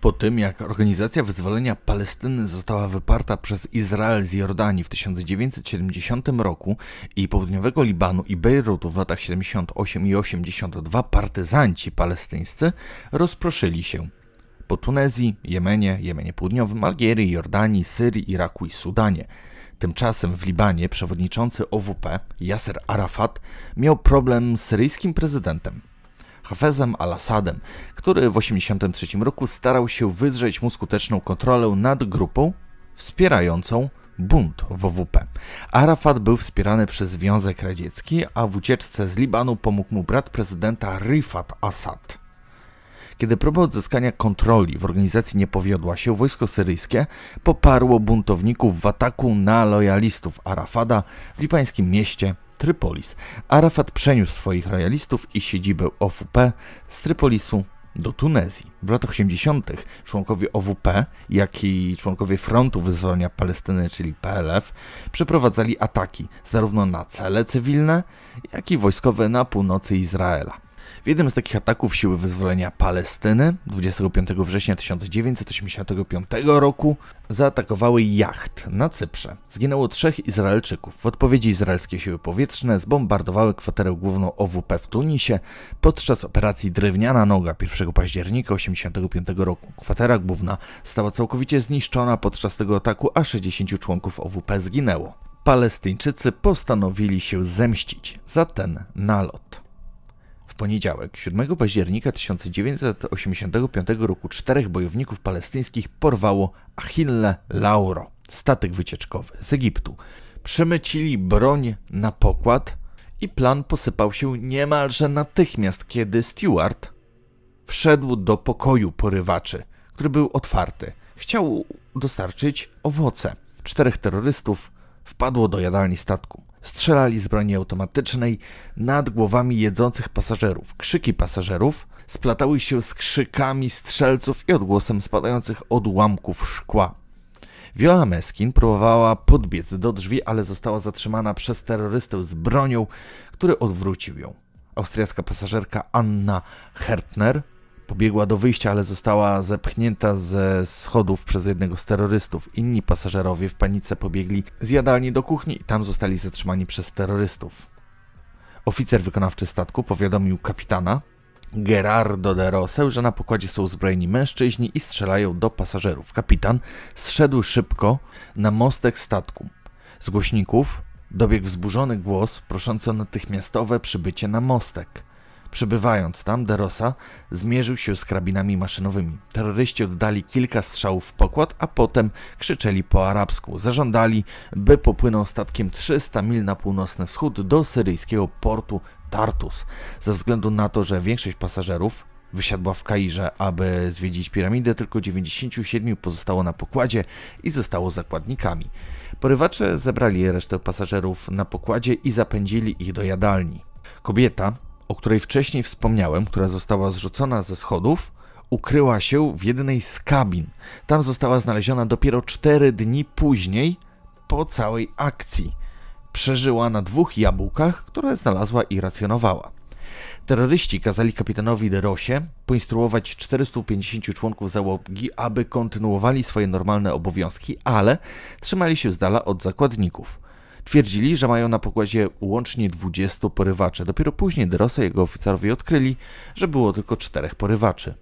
Po tym, jak Organizacja Wyzwolenia Palestyny została wyparta przez Izrael z Jordanii w 1970 roku i południowego Libanu i Bejrutu w latach 78 i 82 partyzanci palestyńscy rozproszyli się po Tunezji, Jemenie, Jemenie Południowym, Algierii, Jordanii, Syrii, Iraku i Sudanie. Tymczasem w Libanie przewodniczący OWP Yasser Arafat miał problem z syryjskim prezydentem Hafezem al-Assadem, który w 1983 roku starał się wydrzeć mu skuteczną kontrolę nad grupą wspierającą bunt w OWP. Arafat był wspierany przez Związek Radziecki, a w ucieczce z Libanu pomógł mu brat prezydenta Rifat Assad. Kiedy próba odzyskania kontroli w organizacji nie powiodła się, wojsko syryjskie poparło buntowników w ataku na lojalistów Arafada w libańskim mieście Trypolis. Arafat przeniósł swoich lojalistów i siedzibę OWP z Trypolisu do Tunezji. W latach 80. członkowie OWP, jak i członkowie Frontu Wyzwolenia Palestyny, czyli PLF, przeprowadzali ataki zarówno na cele cywilne, jak i wojskowe na północy Izraela. W jednym z takich ataków siły wyzwolenia Palestyny 25 września 1985 roku zaatakowały jacht na Cyprze. Zginęło trzech Izraelczyków. W odpowiedzi izraelskie siły powietrzne zbombardowały kwaterę główną OWP w Tunisie podczas operacji Drewniana Noga 1 października 1985 roku. Kwatera główna została całkowicie zniszczona podczas tego ataku, a 60 członków OWP zginęło. Palestyńczycy postanowili się zemścić za ten nalot poniedziałek, 7 października 1985 roku, czterech bojowników palestyńskich porwało Achille Lauro, statek wycieczkowy z Egiptu. Przemycili broń na pokład i plan posypał się niemalże natychmiast, kiedy Stewart wszedł do pokoju porywaczy, który był otwarty. Chciał dostarczyć owoce. Czterech terrorystów wpadło do jadalni statku. Strzelali z broni automatycznej nad głowami jedzących pasażerów. Krzyki pasażerów splatały się z krzykami strzelców i odgłosem spadających odłamków szkła. Viola Meskin próbowała podbiec do drzwi, ale została zatrzymana przez terrorystę z bronią, który odwrócił ją. Austriacka pasażerka Anna Hertner Pobiegła do wyjścia, ale została zepchnięta ze schodów przez jednego z terrorystów. Inni pasażerowie w panice pobiegli z jadalni do kuchni i tam zostali zatrzymani przez terrorystów. Oficer wykonawczy statku powiadomił kapitana Gerardo de Rosę, że na pokładzie są uzbrojeni mężczyźni i strzelają do pasażerów. Kapitan zszedł szybko na mostek statku. Z głośników dobiegł wzburzony głos proszący o natychmiastowe przybycie na mostek. Przybywając tam, Derosa zmierzył się z karabinami maszynowymi. Terroryści oddali kilka strzałów w pokład, a potem krzyczeli po arabsku. Zażądali, by popłynął statkiem 300 mil na północny wschód do syryjskiego portu Tartus. Ze względu na to, że większość pasażerów wysiadła w Kairze, aby zwiedzić piramidę, tylko 97 pozostało na pokładzie i zostało zakładnikami. Porywacze zebrali resztę pasażerów na pokładzie i zapędzili ich do jadalni. Kobieta, o której wcześniej wspomniałem, która została zrzucona ze schodów, ukryła się w jednej z kabin. Tam została znaleziona dopiero 4 dni później, po całej akcji. Przeżyła na dwóch jabłkach, które znalazła i racjonowała. Terroryści kazali kapitanowi Derosie poinstruować 450 członków załogi, aby kontynuowali swoje normalne obowiązki, ale trzymali się z dala od zakładników. Twierdzili, że mają na pokładzie łącznie 20 porywaczy. Dopiero później Derosa i jego oficerowie odkryli, że było tylko czterech porywaczy.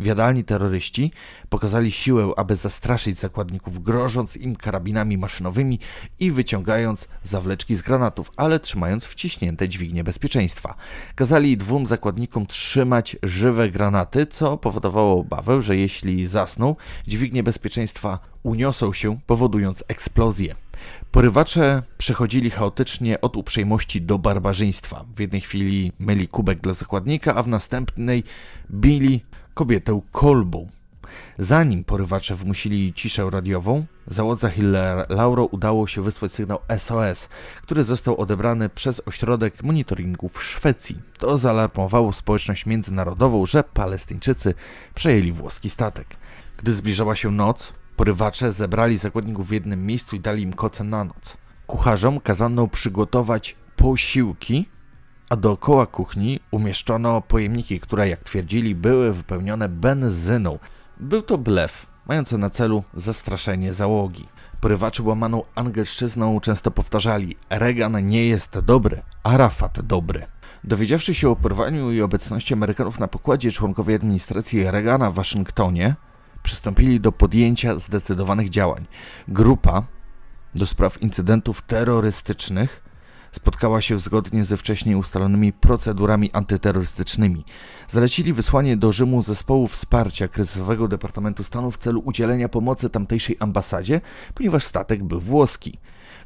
Wiadalni terroryści pokazali siłę, aby zastraszyć zakładników, grożąc im karabinami maszynowymi i wyciągając zawleczki z granatów, ale trzymając wciśnięte dźwignie bezpieczeństwa. Kazali dwóm zakładnikom trzymać żywe granaty, co powodowało obawę, że jeśli zasną, dźwignie bezpieczeństwa uniosą się, powodując eksplozję. Porywacze przechodzili chaotycznie od uprzejmości do barbarzyństwa. W jednej chwili myli kubek dla zakładnika, a w następnej bili kobietę kolbą. Zanim porywacze wmusili ciszę radiową, załodze Hiller Lauro udało się wysłać sygnał SOS, który został odebrany przez ośrodek monitoringu w Szwecji. To zaalarmowało społeczność międzynarodową, że Palestyńczycy przejęli włoski statek. Gdy zbliżała się noc, Porywacze zebrali zakładników w jednym miejscu i dali im koce na noc. Kucharzom kazano przygotować posiłki, a dookoła kuchni umieszczono pojemniki, które, jak twierdzili, były wypełnione benzyną. Był to blef, mający na celu zastraszenie załogi. Porywacze łamaną angielszczyzną często powtarzali Reagan nie jest dobry, Arafat dobry. Dowiedziawszy się o porwaniu i obecności Amerykanów na pokładzie, członkowie administracji Reagana w Waszyngtonie przystąpili do podjęcia zdecydowanych działań. Grupa do spraw incydentów terrorystycznych spotkała się zgodnie ze wcześniej ustalonymi procedurami antyterrorystycznymi. Zalecili wysłanie do Rzymu zespołu wsparcia kryzysowego Departamentu Stanu w celu udzielenia pomocy tamtejszej ambasadzie, ponieważ statek był włoski.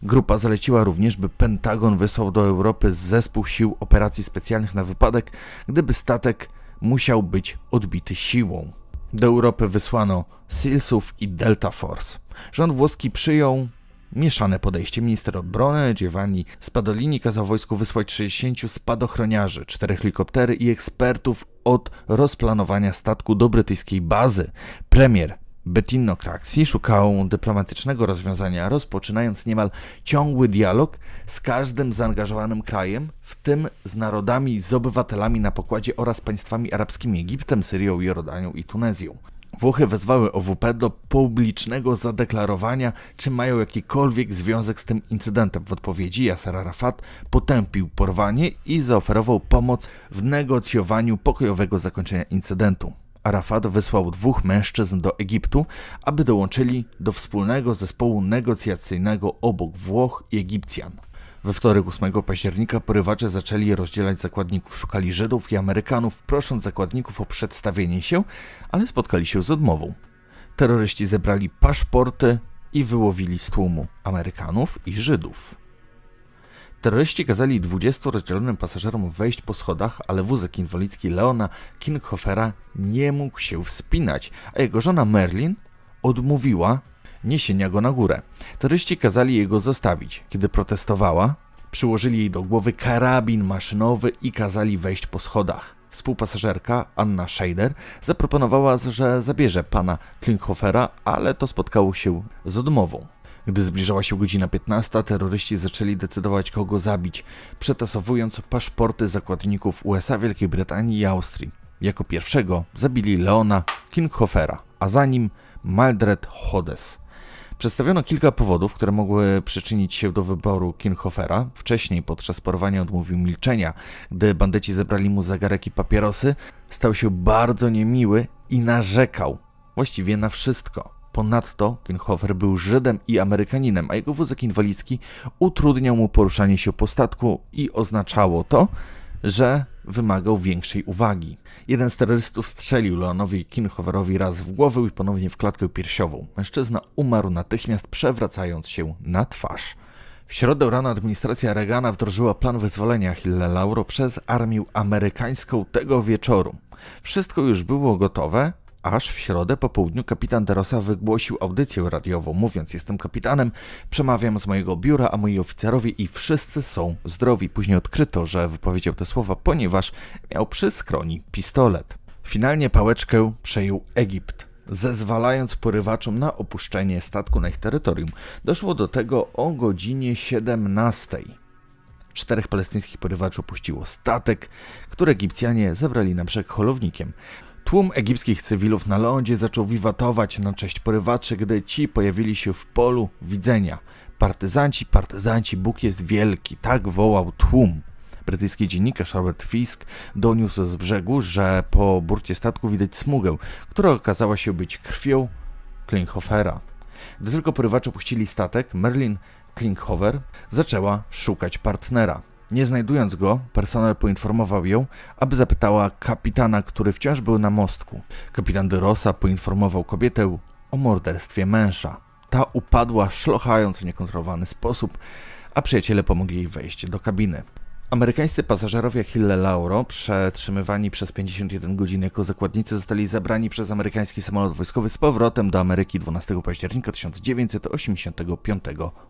Grupa zaleciła również, by Pentagon wysłał do Europy zespół sił operacji specjalnych na wypadek, gdyby statek musiał być odbity siłą. Do Europy wysłano SEALsów i Delta Force. Rząd włoski przyjął mieszane podejście. Minister obrony Giovanni Spadolini kazał wojsku wysłać 60 spadochroniarzy, 4 helikoptery i ekspertów od rozplanowania statku do brytyjskiej bazy. Premier Bettino Craxi szukał dyplomatycznego rozwiązania, rozpoczynając niemal ciągły dialog z każdym zaangażowanym krajem, w tym z narodami z obywatelami na pokładzie oraz państwami arabskimi Egiptem, Syrią, Jordanią i Tunezją. Włochy wezwały OWP do publicznego zadeklarowania, czy mają jakikolwiek związek z tym incydentem. W odpowiedzi Yasser Arafat potępił porwanie i zaoferował pomoc w negocjowaniu pokojowego zakończenia incydentu. Arafat wysłał dwóch mężczyzn do Egiptu, aby dołączyli do wspólnego zespołu negocjacyjnego obok Włoch i Egipcjan. We wtorek 8 października porywacze zaczęli rozdzielać zakładników. Szukali Żydów i Amerykanów, prosząc zakładników o przedstawienie się, ale spotkali się z odmową. Terroryści zebrali paszporty i wyłowili z tłumu Amerykanów i Żydów. Terroryści kazali 20 rozdzielonym pasażerom wejść po schodach, ale wózek inwalidzki Leona Kinghofera nie mógł się wspinać, a jego żona Merlin odmówiła niesienia go na górę. Terroryści kazali jego zostawić. Kiedy protestowała, przyłożyli jej do głowy karabin maszynowy i kazali wejść po schodach. Współpasażerka Anna Scheider zaproponowała, że zabierze pana Klinghofera, ale to spotkało się z odmową. Gdy zbliżała się godzina 15, terroryści zaczęli decydować, kogo zabić, przetasowując paszporty zakładników USA, Wielkiej Brytanii i Austrii. Jako pierwszego zabili Leona Kinghofera, a za nim Maldred Hodes. Przedstawiono kilka powodów, które mogły przyczynić się do wyboru Kinghofera. Wcześniej, podczas porwania, odmówił milczenia. Gdy bandyci zebrali mu zegarek i papierosy, stał się bardzo niemiły i narzekał właściwie na wszystko. Ponadto Kinhofer był Żydem i Amerykaninem, a jego wózek inwalidzki utrudniał mu poruszanie się po statku i oznaczało to, że wymagał większej uwagi. Jeden z terrorystów strzelił Leonowi Kinhoverowi raz w głowę i ponownie w klatkę piersiową. Mężczyzna umarł natychmiast, przewracając się na twarz. W środę rano administracja Reagana wdrożyła plan wyzwolenia Hille Lauro przez armię amerykańską tego wieczoru. Wszystko już było gotowe, aż w środę po południu kapitan Derosa wygłosił audycję radiową, mówiąc: Jestem kapitanem, przemawiam z mojego biura, a moi oficerowie i wszyscy są zdrowi. Później odkryto, że wypowiedział te słowa, ponieważ miał przy skroni pistolet. Finalnie pałeczkę przejął Egipt. Zezwalając porywaczom na opuszczenie statku na ich terytorium, doszło do tego o godzinie 17. Czterech palestyńskich porywaczy opuściło statek, który Egipcjanie zabrali na brzeg holownikiem. Tłum egipskich cywilów na lądzie zaczął wiwatować na cześć porywaczy, gdy ci pojawili się w polu widzenia. Partyzanci, partyzanci, Bóg jest wielki, tak wołał tłum. Brytyjski dziennikarz Robert Fisk doniósł z brzegu, że po burcie statku widać smugę, która okazała się być krwią Klinghofera. Gdy tylko porywacze opuścili statek, Merlin Klinghofer zaczęła szukać partnera. Nie znajdując go, personel poinformował ją, aby zapytała kapitana, który wciąż był na mostku. Kapitan de Rosa poinformował kobietę o morderstwie męża. Ta upadła, szlochając w niekontrolowany sposób, a przyjaciele pomogli jej wejść do kabiny. Amerykańscy pasażerowie Hille Lauro, przetrzymywani przez 51 godzin jako zakładnicy, zostali zabrani przez amerykański samolot wojskowy z powrotem do Ameryki 12 października 1985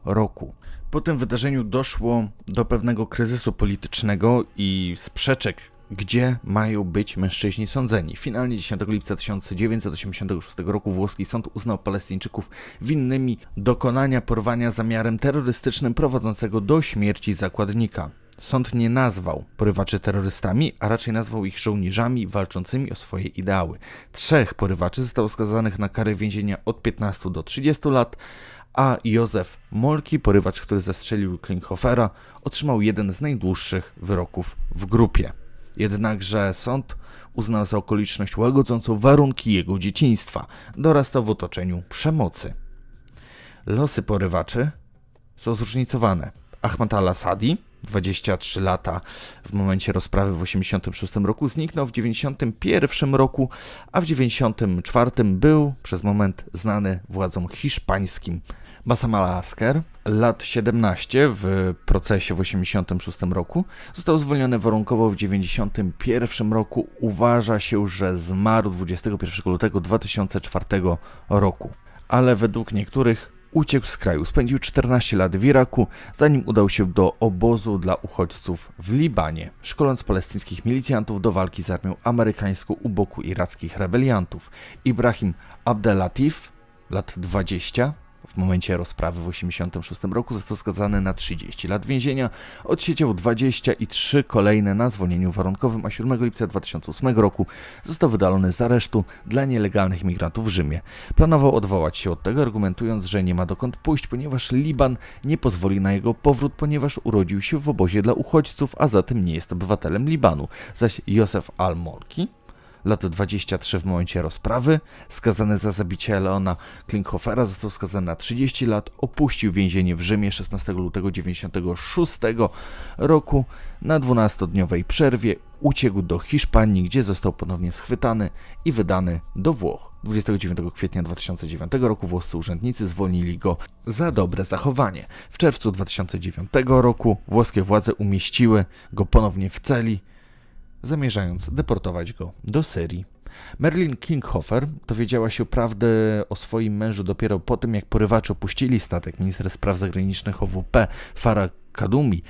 roku. Po tym wydarzeniu doszło do pewnego kryzysu politycznego i sprzeczek, gdzie mają być mężczyźni sądzeni. Finalnie 10 lipca 1986 roku włoski sąd uznał Palestyńczyków winnymi dokonania porwania zamiarem terrorystycznym prowadzącego do śmierci zakładnika. Sąd nie nazwał porywaczy terrorystami, a raczej nazwał ich żołnierzami walczącymi o swoje ideały. Trzech porywaczy zostało skazanych na karę więzienia od 15 do 30 lat, a Józef Molki, porywacz, który zastrzelił Klinghofera, otrzymał jeden z najdłuższych wyroków w grupie. Jednakże sąd uznał za okoliczność łagodzącą warunki jego dzieciństwa. Dorastał w otoczeniu przemocy. Losy porywaczy są zróżnicowane. Ahmad al-Assadi, 23 lata w momencie rozprawy w 86 roku, zniknął w 91 roku, a w 94 był przez moment znany władzom hiszpańskim. Bassam al-Asker, lat 17 w procesie w 86 roku, został zwolniony warunkowo w 91 roku. Uważa się, że zmarł 21 lutego 2004 roku. Ale według niektórych uciekł z kraju. Spędził 14 lat w Iraku, zanim udał się do obozu dla uchodźców w Libanie, szkoląc palestyńskich milicjantów do walki z armią amerykańską u boku irackich rebeliantów. Ibrahim Abdelatif, lat 20, w momencie rozprawy w 1986 roku został skazany na 30 lat więzienia, odsiedział 23 kolejne na zwolnieniu warunkowym, a 7 lipca 2008 roku został wydalony z aresztu dla nielegalnych migrantów w Rzymie. Planował odwołać się od tego, argumentując, że nie ma dokąd pójść, ponieważ Liban nie pozwoli na jego powrót, ponieważ urodził się w obozie dla uchodźców, a zatem nie jest obywatelem Libanu. Zaś Józef Al-Molki lat 23 w momencie rozprawy. Skazany za zabicie Leona Klinghofera został skazany na 30 lat. Opuścił więzienie w Rzymie 16 lutego 96 roku. Na 12-dniowej przerwie uciekł do Hiszpanii, gdzie został ponownie schwytany i wydany do Włoch. 29 kwietnia 2009 roku włoscy urzędnicy zwolnili go za dobre zachowanie. W czerwcu 2009 roku włoskie władze umieściły go ponownie w celi zamierzając deportować go do Syrii. Marilyn Kinghofer dowiedziała się prawdy o swoim mężu dopiero po tym, jak porywacze opuścili statek. Minister spraw zagranicznych OWP Farah Kadumi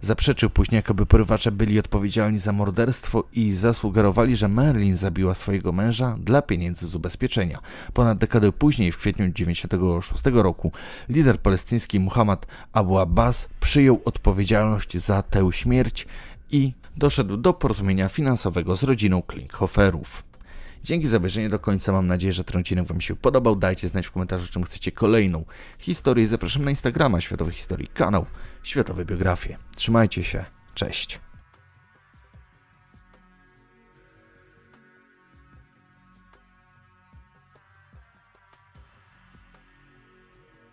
zaprzeczył później, jakoby porywacze byli odpowiedzialni za morderstwo i zasugerowali, że Marilyn zabiła swojego męża dla pieniędzy z ubezpieczenia. Ponad dekadę później, w kwietniu 1996 roku, lider palestyński Muhammad Abu Abbas przyjął odpowiedzialność za tę śmierć i doszedł do porozumienia finansowego z rodziną Klinkhoferów. Dzięki za obejrzenie do końca. Mam nadzieję, że ten odcinek Wam się podobał. Dajcie znać w komentarzu, czym chcecie kolejną historię. Zapraszam na Instagrama Światowej Historii, kanał Światowe Biografie. Trzymajcie się. Cześć.